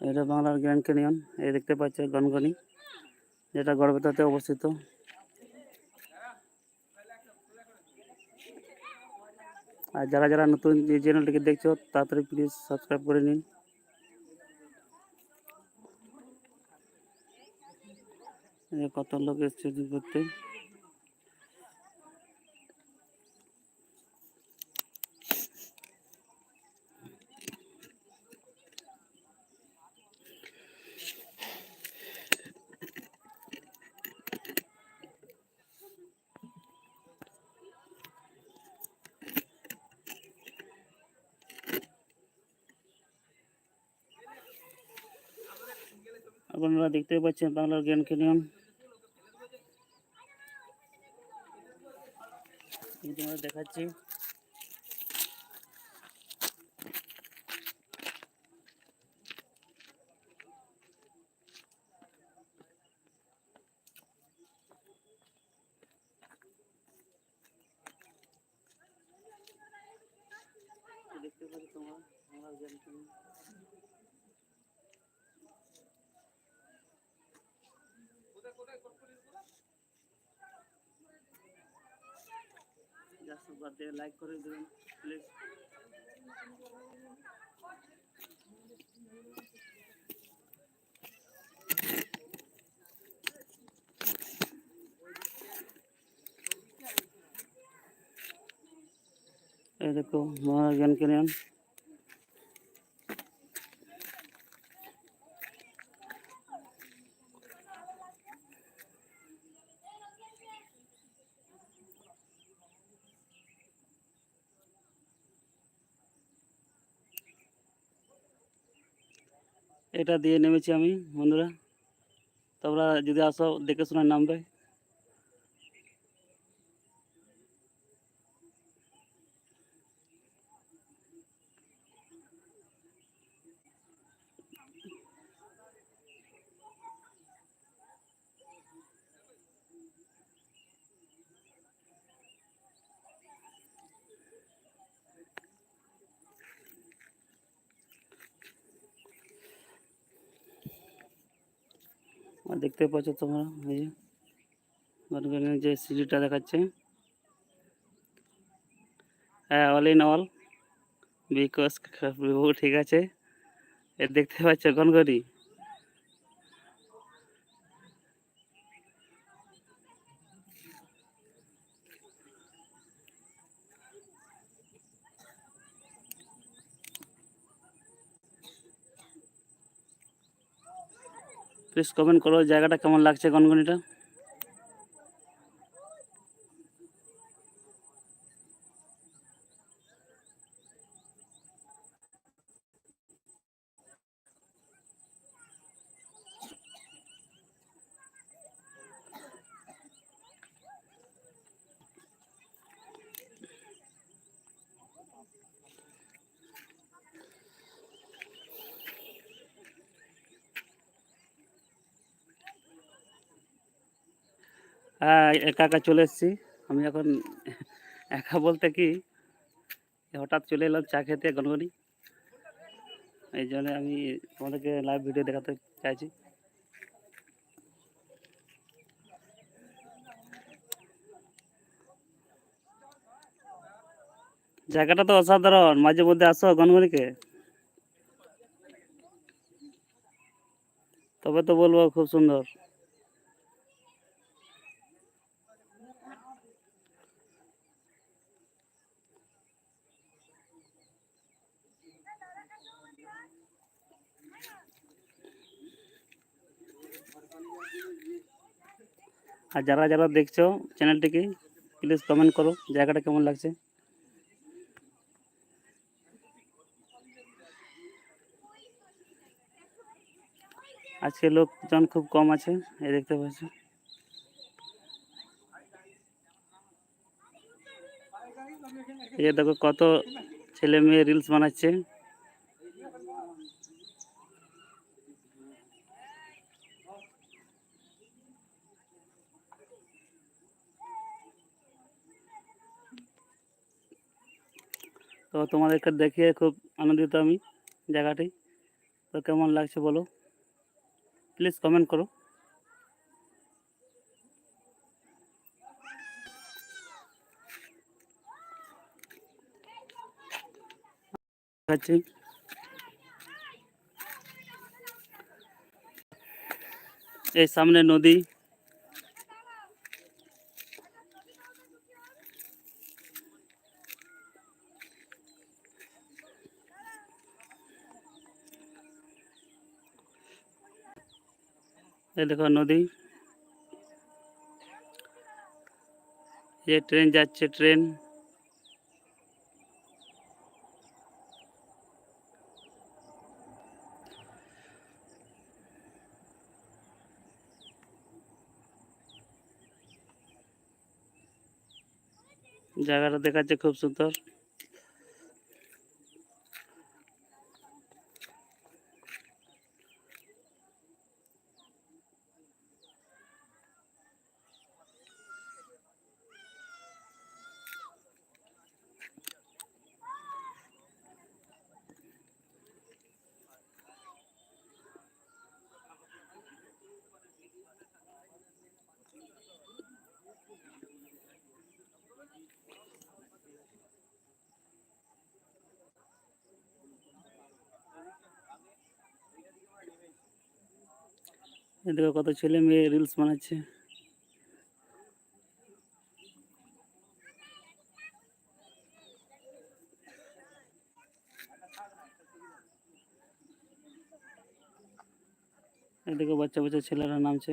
এটা বাংলার grand canyon. এই দেখতে পাচ্ছ গনগনি, যেটা গড়বেতাতে অবস্থিত। আর যারা যারা নতুন যে চ্যানেলটিকে দেখছ, তাড়াতাড়ি প্লিজ সাবস্ক্রাইব করে নিন। কত লোক এসছে করতে আপনারা দেখতে পাচ্ছেন বাংলার গ্র্যান্ড ক্যানিয়ন দেখাচ্ছি। জাস্ট বাদ দিয়ে লাইক করে দেবেন প্লিজ এই দেখো মহারাজ জ্ঞান এটা দিয়ে নেমেছি আমি বন্ধুরা। তোমরা যদি আসো দেখে শোনার নামবে দেখতে পাচ্ছ তোমরা, এই যে গনগনের যে সিঁড়িটা দেখাচ্ছে। হ্যাঁ অল ইন অল বিকজ ঠিক আছে। এ দেখতে পাচ্ছ গনগনি প্লিজ কমেন্ট করো জায়গাটা কেমন লাগছে গনগনিটা একা একা চলে এসেছি। আমি এখন একা বলতে কি, হঠাৎ চলে এলাম, চা খেতে গনগনি এই জন্য আমি তোমাদেরকে লাইভ ভিডিও দেখাতে চাইছি। জায়গাটা তো অসাধারণ, মাঝে মধ্যে আসো গনগনিকে। তবে তো বলব খুব সুন্দর। আর যারা যারা দেখছ চ্যানেলটিকে প্লিজ কমেন্ট করো, জায়গাটা কেমন লাগছে? আজকে লোকজন খুব কম আছে, এই দেখতে পাচ্ছ। যে দেখো কত ছেলে মেয়ে রিলস বানাচ্ছে। তো তোমাদেরকে দেখিয়ে খুব আনন্দিত আমি জায়গাটি। তো কেমন লাগছে বলো? প্লিজ কমেন্ট করো। দেখাচ্ছি এই সামনে নদী। এই দেখো নদী। যে ট্রেন যাচ্ছে ট্রেন। জায়গাটা দেখাচ্ছে খুব সুন্দর। এদিকে কত ছেলে মেয়ে রিলস বানাচ্ছে। এদিকে বাচ্চা বাচ্চা ছেলেরা নামছে।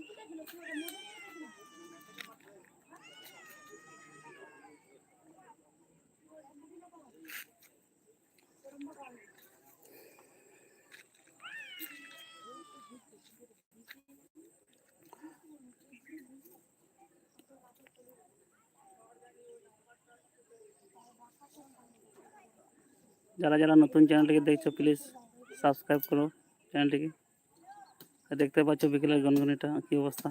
যারা যারা নতুন চ্যানেলটিকে দেখছ প্লিজ সাবস্ক্রাইব করো চ্যানেলটিকে আর দেখতে পাচ্ছ বিকেলের গনগনিটা, কি অবস্থা?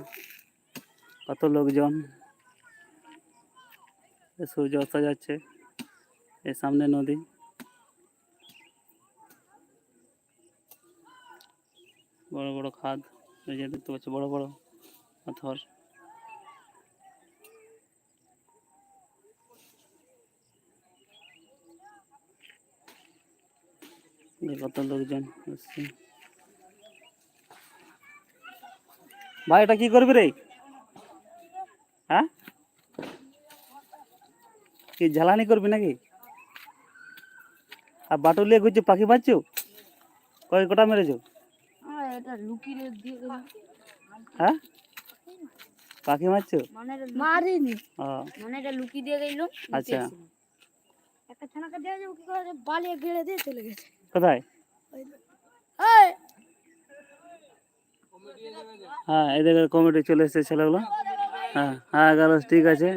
কত লোকজন? সূর্য অস্ত যাচ্ছে, এই সামনে নদী। বড় বড় খাদ, এই যে দেখতে পাচ্ছ, বড় বড় পাথর। কত লোকজন এসছে ভাই এটা কি করবি রে? হ্যাঁ? কি জ্বালানি করবি নাকি? আর বাটুলিয়ে ঘুরছো পাখি পাচ্ছো কয় কটা মেরেছো? হ্যাঁ? পাখি মারছো? মারিনি। মানে এটা লুকিয়ে দিয়ে গেল আচ্ছা। একটা ছানাকে দিয়ে যাব কি করে? বালিয়ে গেড়ে দিয়ে চলে গেছে। কোথায়? এই! হ্যাঁ এদিকে কমিটি চলে এসছে ছেলেগুলো। হ্যাঁ হ্যাঁ গেল ঠিক আছে।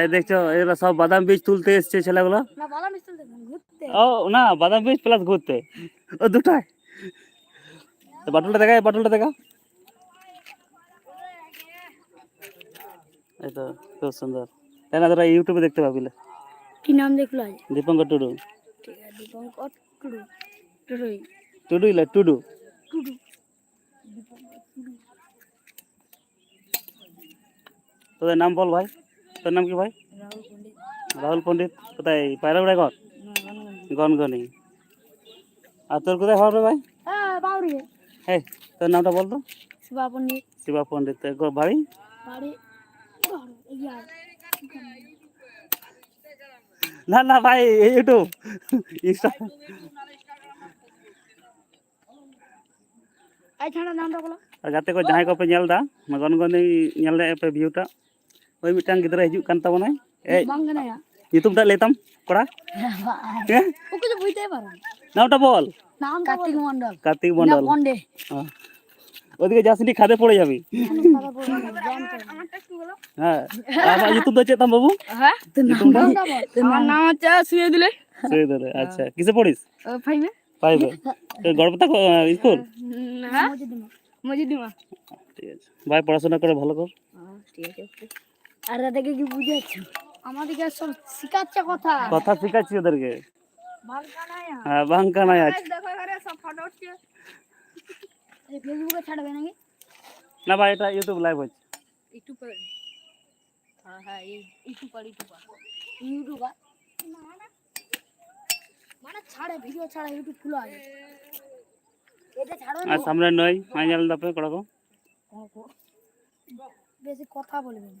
এই দেখছ এগুলো সব বাদাম বীজ তুলতে এসছে ছেলেগুলো। ও না বাদাম বীজ প্লাস ঘুরতে। ও দুটাই। বাটুলটা দেখা বাটুলটা দেখা এই তো খুব সুন্দর। তাই না তোরা ইউটিউবে দেখতে পাবি। লে। কি নাম দেখল আজ? দীপঙ্কর টুডু। দীপঙ্কর টুডু। টুডুই। টুডু। টুডু। তোদের নাম বল ভাই? তোর নাম কি ভাই? রাহুল পণ্ডিত। কোথায়? পায়রাগুড়ায় ঘর? গনগনি। আর তোর কোথায় ঘর ভাই? হ্যাঁ তোর নামটা বল তো। শিবা পণ্ডিত। শিবা পণ্ডিত। তোর বাড়ি? না না ভাই ইউটিউব। ইনস্টা ᱟᱪᱷᱟᱲᱟ ᱱᱟᱢ ᱫᱚ ᱵᱚᱞᱟ ᱟᱜᱟᱛᱮ ᱠᱚ ᱡᱟᱦᱟᱸᱭ ᱠᱚᱯᱮ ᱧᱮᱞ ᱫᱟ ᱢᱟᱜᱚᱱ ᱜᱚᱱᱤ ᱧᱮᱞ ᱫᱟ ᱯᱮ ᱵᱷᱤᱭᱩ ᱳᱭ ᱢᱤᱫᱴᱟᱝ ᱜᱤᱫᱽᱨᱟᱹ ᱦᱤᱡᱩᱜ ᱠᱟᱱ ᱛᱟᱵᱚᱱᱟᱭ ᱮ ᱵᱟᱝ ᱠᱟᱱᱟᱭᱟ? ᱧᱩᱛᱩᱢ ᱛᱟᱭ ᱞᱟᱹᱭ ᱛᱟᱢ ᱠᱚᱲᱟ? ᱩᱠᱩ ᱫᱚ ᱵᱩᱡᱛᱮ ᱵᱟᱨᱟ নামটা বল নাম কার্তিক মন্ডল কার্তিক মন্ডল পন্ডে ওদিকে যাসনি খাদে পড়ে যাবি হ্যাঁ আমার ইউটিউব তো চেতাম বাবু হ্যাঁ তোমার নাম হচ্ছে সুয়ে দিলে সুয়ে দিলে আচ্ছা কিসে পড়িস ফাইভে ফাইভে গড়পতা স্কুল হ্যাঁ মজিদিমা ঠিক আছে ভাই পড়াশোনা করে ভালো কর ঠিক আছে আর দাদাকে কি বুঝাচ্ছ? আমাদেরকে সব শিখাচ্ছে কথা। কথা শিখাচ্ছি ওদেরকে। হ্যাঁ বাঙ্কা নাই আছে সব ফটো উঠছে। ফেসবুকে ছাড়বে নাকি? না ভাই এটা ইউটিউব লাইভ হচ্ছে। ইউটিউবে হ্যাঁ হ্যাঁ ইউটিউবার ইউটিউবার ইউটিউবার মানে ছাড়ে ভিডিও ছাড়া ইউটিউব খুলে আছে এটা ছাড়ো আর সামনে নয় মাই জাল দাপে কড়াকো বেশি কথা বলবে না।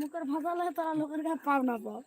মুখের ভাষা লাগে তারা লোকের কাছে পাও না পাও